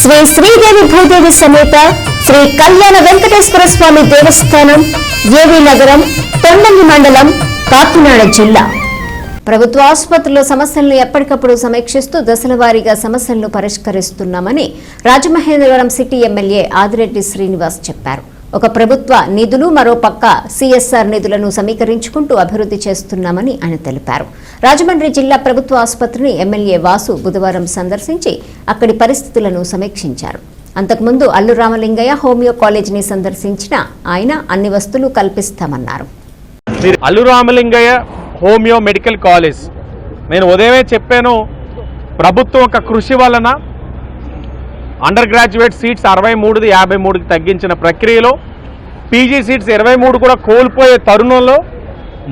శ్రీ శ్రీదేవి భూదేవి సమేత శ్రీ కళ్యాణ వెంకటేశ్వర స్వామి దేవస్థానం ఏవి నగరం తొండంగి మండలం కాకినాడ జిల్లా. ప్రభుత్వ ఆసుపత్రుల సమస్యలను ఎప్పటికప్పుడు సమీక్షిస్తూ దశల వారీగా సమస్యలను పరిష్కరిస్తున్నామని రాజమహేంద్రవరం సిటీ ఎమ్మెల్యే ఆదిరెడ్డి శ్రీనివాస్ చెప్పారు. ఒక ప్రభుత్వ నిధులు మరో పక్క సిఎస్ఆర్ నిధులను సమీకరించుకుంటూ అభివృద్ధి చేస్తున్నామని ఆయన తెలిపారు. రాజమండ్రి జిల్లా ప్రభుత్వ ఆసుపత్రిని ఎమ్మెల్యే వాసు బుధవారం సందర్శించి అక్కడి పరిస్థితులను సమీక్షించారు. అంతకుముందు అల్లు రామలింగయ్య హోమియో కాలేజీని సందర్శించిన ఆయన అన్ని వస్తువులు కల్పిస్తామన్నారు. మీరు Allu Ramalingaiah homeo medical college. నేను ఉదయమే చెప్పాను ప్రభుత్వం ఒక కృషి వలన అండర్ గ్రాడ్యుయేట్ సీట్స్ అరవై మూడుది యాభై మూడుకి తగ్గించిన ప్రక్రియలో పీజీ సీట్స్ ఇరవై మూడు కూడా కోల్పోయే తరుణంలో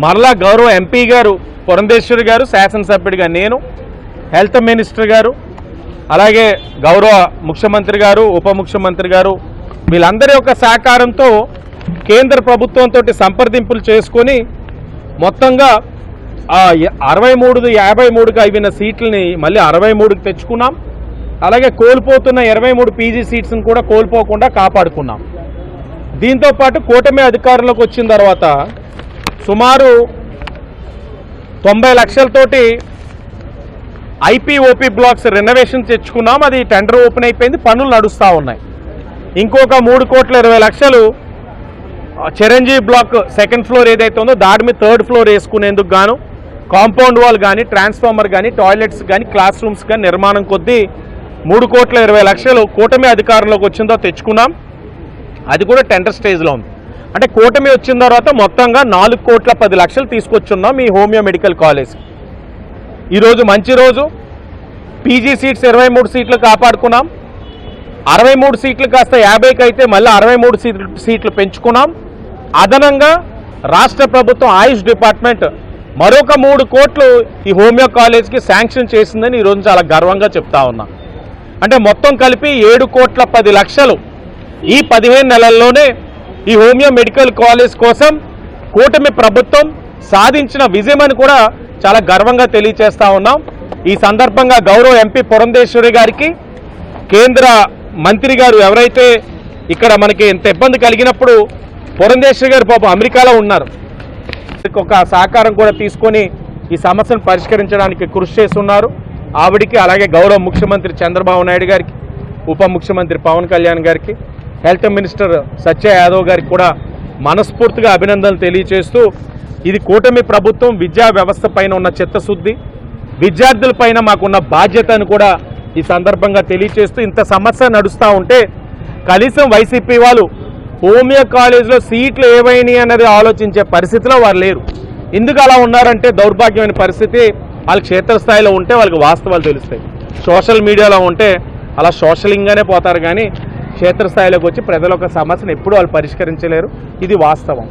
మరలా గౌరవ ఎంపీ గారు పురంధేశ్వరి గారు శాసనసభ్యుడిగా నేను హెల్త్ మినిస్టర్ గారు అలాగే గౌరవ ముఖ్యమంత్రి గారు ఉప ముఖ్యమంత్రి గారు వీళ్ళందరి యొక్క సహకారంతో కేంద్ర ప్రభుత్వంతో సంప్రదింపులు చేసుకొని మొత్తంగా అరవై మూడు యాభై మూడుకి అయిన సీట్లని మళ్ళీ అరవై మూడుకి తెచ్చుకున్నాం. అలాగే కోల్పోతున్న ఇరవై మూడు పీజీ సీట్స్ని కూడా కోల్పోకుండా కాపాడుకున్నాం. దీంతో పాటు కూటమి అధికారంలోకి వచ్చిన తర్వాత సుమారు తొంభై లక్షలతోటి ఐపీఓపీ బ్లాక్స్ రెనోవేషన్ తెచ్చుకున్నాం. అది టెండర్ ఓపెన్ అయిపోయింది. పనులు నడుస్తూ ఉన్నాయి. ఇంకొక మూడు కోట్ల ఇరవై లక్షలు చిరంజీవి బ్లాక్ సెకండ్ ఫ్లోర్ ఏదైతే ఉందో దాని మీద థర్డ్ ఫ్లోర్ వేసుకునేందుకు గాను కాంపౌండ్ వాల్ కానీ ట్రాన్స్ఫార్మర్ కానీ టాయిలెట్స్ కానీ క్లాస్ రూమ్స్ కానీ నిర్మాణం కొద్దీ మూడు కోట్ల ఇరవై లక్షలు కూటమి అధికారంలోకి వచ్చిందో తెచ్చుకున్నాం. అది కూడా టెండర్ స్టేజ్లో ఉంది. అంటే కూటమి వచ్చిన తర్వాత మొత్తంగా నాలుగు కోట్ల పది లక్షలు తీసుకొచ్చున్నాం ఈ హోమియో మెడికల్ కాలేజ్. ఈరోజు మంచి రోజు. పీజీ సీట్స్ ఇరవై మూడు సీట్లు కాపాడుకున్నాం. అరవై మూడు సీట్లు కాస్త యాభైకి అయితే మళ్ళీ అరవై మూడు సీట్లు సీట్లు పెంచుకున్నాం. అదనంగా రాష్ట్ర ప్రభుత్వం ఆయుష్ డిపార్ట్మెంట్ మరొక మూడు కోట్లు ఈ హోమియో కాలేజ్కి శాంక్షన్ చేసిందని ఈరోజు చాలా గర్వంగా చెప్తా ఉన్నా. అంటే మొత్తం కలిపి ఏడు కోట్ల పది లక్షలు. ఈ పదిహేను నెలల్లోనే ఈ హోమియో మెడికల్ కాలేజ్ కోసం కూటమి ప్రభుత్వం సాధించిన విజయం అని కూడా చాలా గర్వంగా తెలియచేస్తా ఉన్నాం. ఈ సందర్భంగా గౌరవ ఎంపీ పురంధేశ్వరి గారికి కేంద్ర మంత్రి గారు ఎవరైతే ఇక్కడ మనకి ఇంత ఇబ్బంది కలిగినప్పుడు పురంధేశ్వరి గారు పాపం అమెరికాలో ఉన్నారు. ఒక సహకారం కూడా తీసుకొని ఈ సమస్యను పరిష్కరించడానికి కృషి చేస్తున్నారు. ఆవిడికి అలాగే గౌరవ ముఖ్యమంత్రి చంద్రబాబు నాయుడు గారికి ఉప ముఖ్యమంత్రి పవన్ కళ్యాణ్ గారికి హెల్త్ మినిస్టర్ సత్య యాదవ్ గారికి కూడా మనస్ఫూర్తిగా అభినందనలు తెలియజేస్తూ ఇది కూటమి ప్రభుత్వం విద్యా వ్యవస్థ పైన ఉన్న చిత్తశుద్ధి విద్యార్థులపైన మాకున్న బాధ్యతను కూడా ఈ సందర్భంగా తెలియజేస్తూ ఇంత సమస్య నడుస్తూ ఉంటే కనీసం వైసీపీ వాళ్ళు హోమియో కాలేజ్లో సీట్లు ఏవైనాయి అన్నది ఆలోచించే పరిస్థితిలో వారు లేరు. ఎందుకు అలా ఉన్నారంటే దౌర్భాగ్యమైన పరిస్థితి. వాళ్ళు క్షేత్రస్థాయిలో ఉంటే వాళ్ళకి వాస్తవాలు తెలుస్తాయి. సోషల్ మీడియాలో ఉంటే అలా సోషలింగ్గానే పోతారు కానీ క్షేత్రస్థాయిలోకి వచ్చి ప్రజల యొక్క సమస్యను ఎప్పుడూ వాళ్ళు పరిష్కరించలేరు. ఇది వాస్తవం.